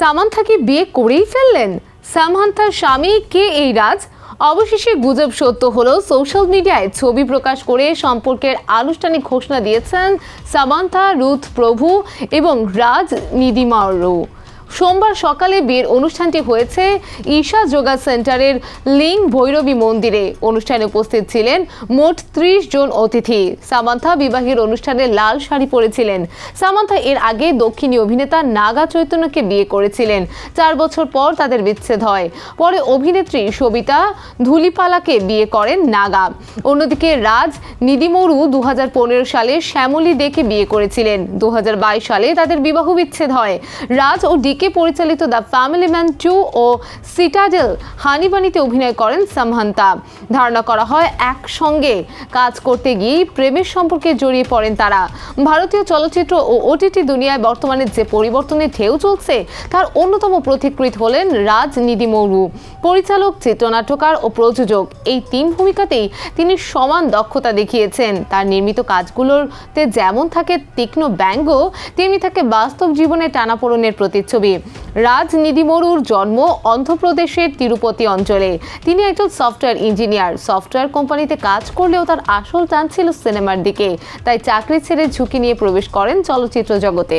সামান্থাকে বিয়ে করেই ফেললেন। সামান্থার স্বামী কে এই রাজ? অবশেষে গুজব সত্য হলো, সোশ্যাল মিডিয়ায় ছবি প্রকাশ করে সম্পর্কের আনুষ্ঠানিক ঘোষণা দিয়েছেন সামান্থা, রুথ প্রভু এবং রাজ নিদিমারু সোমবার সকালে বিয়ের অনুষ্ঠানটি হয়েছে ঈশা যোগা সেন্টারের লিং ভৈরবী মন্দিরে। অনুষ্ঠানে উপস্থিত ছিলেন মোট ত্রিশ জন অতিথি। সামান্থা বিবাহের অনুষ্ঠানে লাল শাড়ি পরেছিলেন। সামান্থা এর আগে দক্ষিণী অভিনেতা নাগা চৈতন্যকে বিয়ে করেছিলেন। চার বছর পর তাদের বিচ্ছেদ হয়। পরে অভিনেত্রী সবিতা ধুলিপালাকে বিয়ে করেন নাগা। অন্যদিকে রাজ নিদিমরু দু হাজার পনেরো সালে শ্যামলী ডেকে বিয়ে করেছিলেন। দু হাজার বাইশ সালে তাদের বিবাহ বিচ্ছেদ হয়। রাজ ও ডিকে পরিচালিত দ্য ফ্যামিলি ম্যান টু ও সিটাডেল হানিবানিতে অভিনয় করেন সামহান্তা। ধারণা করা হয় একসঙ্গে কাজ করতে গিয়েই প্রেমের সম্পর্কে জড়িয়ে পড়েন তারা। ভারতীয় চলচ্চিত্র ও ওটিটি দুনিয়ায় বর্তমানে যে পরিবর্তনের ঢেউ চলছে, তার অন্যতম প্রতিকৃত হলেন রাজ নিদিমৌরু পরিচালক, চিত্রনাট্যকার ও প্রযোজক এই তিন ভূমিকাতেই তিনি সমান দক্ষতা দেখিয়েছেন। তার নির্মিত কাজগুলোতে যেমন থাকে তীক্ষ্ণ ব্যঙ্গ, তেমনি থাকে বাস্তব জীবনে টানাপোড়নের প্রতিচ্ছবি। রাজ মরুর জন্ম অন্ধ্রপ্রদেশের তিরুপতি অঞ্চলে। তিনি একজন সফটওয়্যার ইঞ্জিনিয়ার সফটওয়্যার কোম্পানিতে কাজ করলেও তার আসল টান ছিল সিনেমার দিকে। তাই চাকরি ছেড়ে ঝুঁকি নিয়ে প্রবেশ করেন চলচ্চিত্র জগতে।